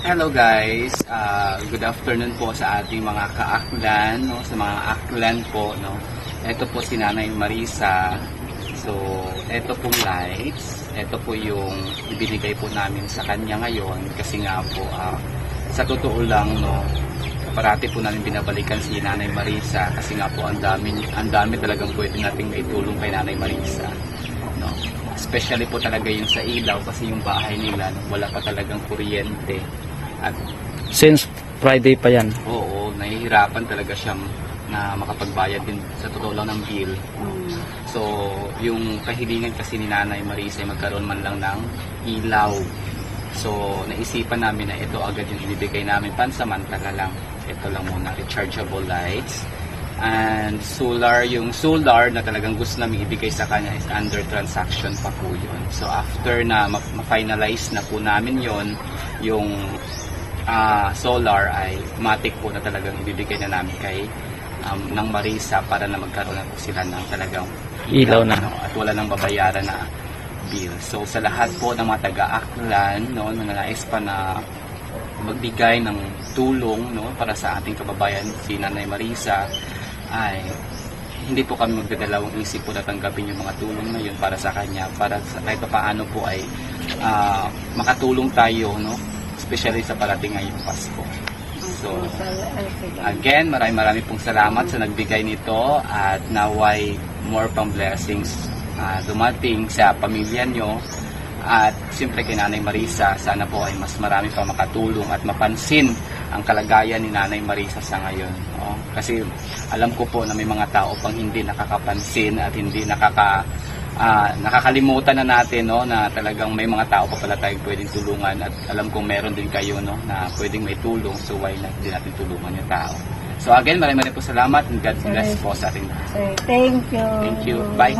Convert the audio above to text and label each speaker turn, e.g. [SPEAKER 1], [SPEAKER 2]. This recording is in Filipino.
[SPEAKER 1] Hello guys, Ah, good afternoon po sa ating mga kaaklan, no? sa mga aklan po. No? Ito po si Nanay Marisa. So, ito pong lights. Ito po yung ibinigay po namin sa kanya ngayon kasi nga po, ah, sa totoo lang, no, parati po namin binabalikan si Nanay Marisa kasi nga po ang dami, ang dami talagang pwede nating maitulong kay Nanay Marisa. No? Especially po talaga yung sa ilaw kasi yung bahay nila no, wala pa talagang kuryente. At
[SPEAKER 2] Since Friday pa yan.
[SPEAKER 1] oo, nahihirapan talaga siyang na makapagbayad din sa totoo lang ng bill. So, yung kahilingan kasi ni Nanay Marisa ay magkaroon man lang ng ilaw. So, naisipan namin na ito agad yung ibibigay namin pansamantala lang. Ito lang muna, rechargeable lights. And solar, yung solar na talagang gusto namin ibigay sa kanya is under transaction pa po yun. So, after na ma- ma-finalize na po namin yon yung ah, solar ay matic po na talagang ibibigay na namin kay um, ng Marisa para na magkaroon na po sila ng talagang
[SPEAKER 2] Ilaw na.
[SPEAKER 1] no, at wala nang babayaran na bill. So sa lahat po ng mga taga-aklan, no, na nais pa na magbigay ng tulong no para sa ating kababayan si Nanay Marisa ay hindi po kami magdadalawang isip po na tanggapin yung mga tulong na yun para sa kanya para sa kahit pa paano po ay ah, makatulong tayo no especially sa parating ngayong Pasko. So, Again, maraming maraming pong salamat sa nagbigay nito at naway more pang blessings ah, dumating sa pamilya nyo at siyempre kay Nanay Marisa, sana po ay mas marami pa makatulong at mapansin ang kalagayan ni Nanay Marisa sa ngayon. no? Kasi alam ko po na may mga tao pang hindi nakakapansin at hindi nakaka ah, nakakalimutan na natin no na talagang may mga tao pa pala tayong pwedeng tulungan at alam kong meron din kayo no na pwedeng may tulong so why not din natin tulungan yung tao. So again, maraming maraming po salamat and God bless po sa ating lahat.
[SPEAKER 3] Thank you.
[SPEAKER 1] Thank you.
[SPEAKER 3] Bye.